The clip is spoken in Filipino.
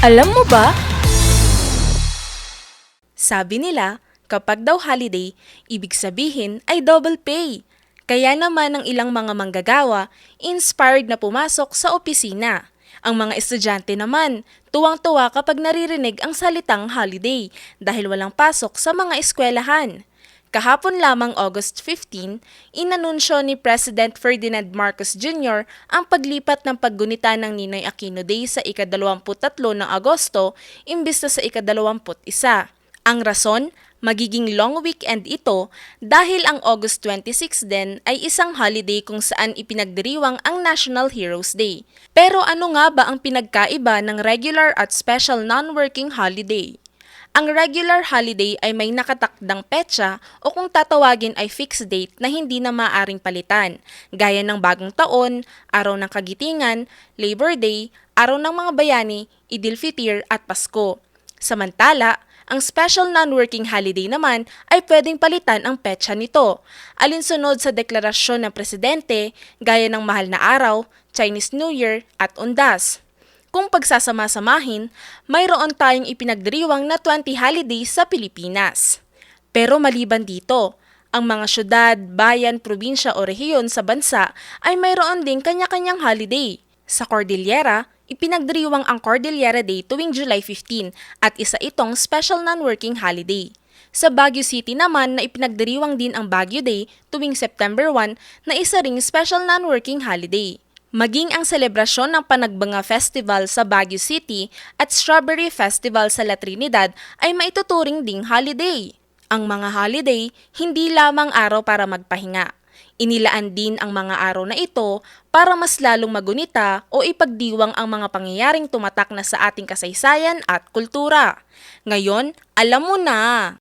Alam mo ba? Sabi nila, kapag daw holiday, ibig sabihin ay double pay. Kaya naman ang ilang mga manggagawa, inspired na pumasok sa opisina. Ang mga estudyante naman, tuwang-tuwa kapag naririnig ang salitang holiday dahil walang pasok sa mga eskwelahan. Kahapon lamang August 15, inanunsyo ni President Ferdinand Marcos Jr. ang paglipat ng paggunita ng Ninoy Aquino Day sa ika-23 ng Agosto imbis na sa ika-21. Ang rason, magiging long weekend ito dahil ang August 26 din ay isang holiday kung saan ipinagdiriwang ang National Heroes Day. Pero ano nga ba ang pinagkaiba ng regular at special non-working holiday? Ang regular holiday ay may nakatakdang petsa o kung tatawagin ay fixed date na hindi na maaring palitan, gaya ng bagong taon, araw ng kagitingan, Labor Day, araw ng mga bayani, Idil Fitir at Pasko. Samantala, ang special non-working holiday naman ay pwedeng palitan ang petsa nito. Alinsunod sa deklarasyon ng presidente, gaya ng mahal na araw, Chinese New Year at Undas. Kung pagsasama-samahin, mayroon tayong ipinagdiriwang na 20 holidays sa Pilipinas. Pero maliban dito, ang mga syudad, bayan, probinsya o rehiyon sa bansa ay mayroon ding kanya-kanyang holiday. Sa Cordillera, ipinagdiriwang ang Cordillera Day tuwing July 15 at isa itong special non-working holiday. Sa Baguio City naman na ipinagdiriwang din ang Baguio Day tuwing September 1 na isa ring special non-working holiday. Maging ang selebrasyon ng Panagbanga Festival sa Baguio City at Strawberry Festival sa La Trinidad ay maituturing ding holiday. Ang mga holiday, hindi lamang araw para magpahinga. Inilaan din ang mga araw na ito para mas lalong magunita o ipagdiwang ang mga pangyayaring tumatak na sa ating kasaysayan at kultura. Ngayon, alam mo na!